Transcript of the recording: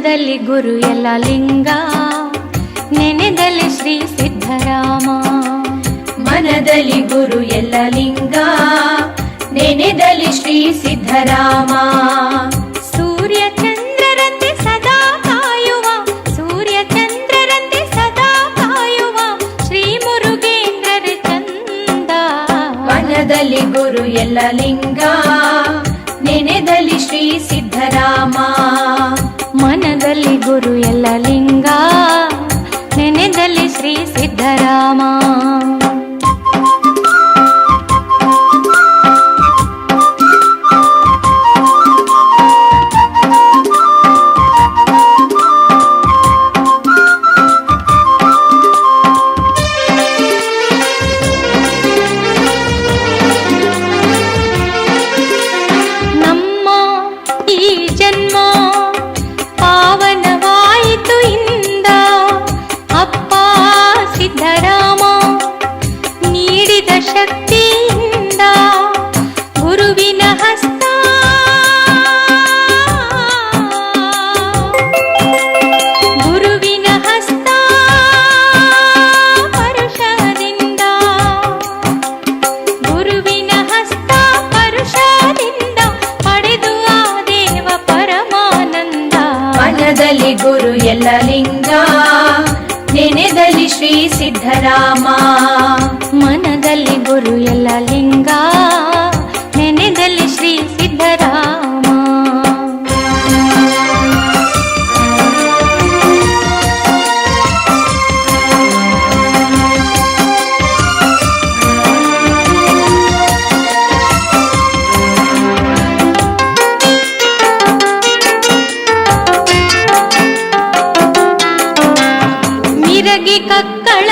ಮನದಲ್ಲಿ ಗುರು ಎಲ್ಲ ಲಿಂಗ ನೆನೆದಲ್ಲಿ ಶ್ರೀ ಸಿದ್ಧರಾಮ ಮನದಲ್ಲಿ ಗುರು ಎಲ್ಲ ಲಿಂಗ ನೆನೆದಲ್ಲಿ ಶ್ರೀ ಸಿದ್ಧರಾಮ ಸೂರ್ಯ ಚಂದ್ರರಂತೆ ಸದಾ ಕಾಯುವ ಸೂರ್ಯ ಚಂದ್ರರಂತೆ ಸದಾ ಕಾಯುವ ಶ್ರೀ ಮುರುಗೇಂದ್ರರ ಚಂದ ಮನದಲ್ಲಿ ಗುರು ಎಲ್ಲ ಲಿಂಗ ಮನದಲ್ಲಿ ಗುರು ಎಲ್ಲ ಲಿಂಗ ನೆನೆದಲ್ಲಿ ಶ್ರೀ ಸಿದ್ಧರಾಮ ಶಕ್ತಿಯಿಂದ ಗುರುವಿನ ಹಸ್ತ. ಗುರುವಿನ ಹಸ್ತ ಪರುಷದಿಂದ. ಗುರುವಿನ ಹಸ್ತ ಪರುಷದಿಂದ ಪಡೆದು ಆ ದೇವ ಪರಮಾನಂದ. ಮನದಲ್ಲಿ ಗುರು ಎಲ್ಲ ಲಿಂಗ ನೆನೆದಲ್ಲಿ ಶ್ರೀ ಸಿದ್ಧರಾಮ. ಮನದಲ್ಲಿ ಗುರು ಎಲ್ಲ ಲಿಂಗ ನೆನೆದಲ್ಲಿ ಶ್ರೀ ಸಿದ್ಧರಾಮ. ಮಿರಗಿ ಕಕ್ಕಳ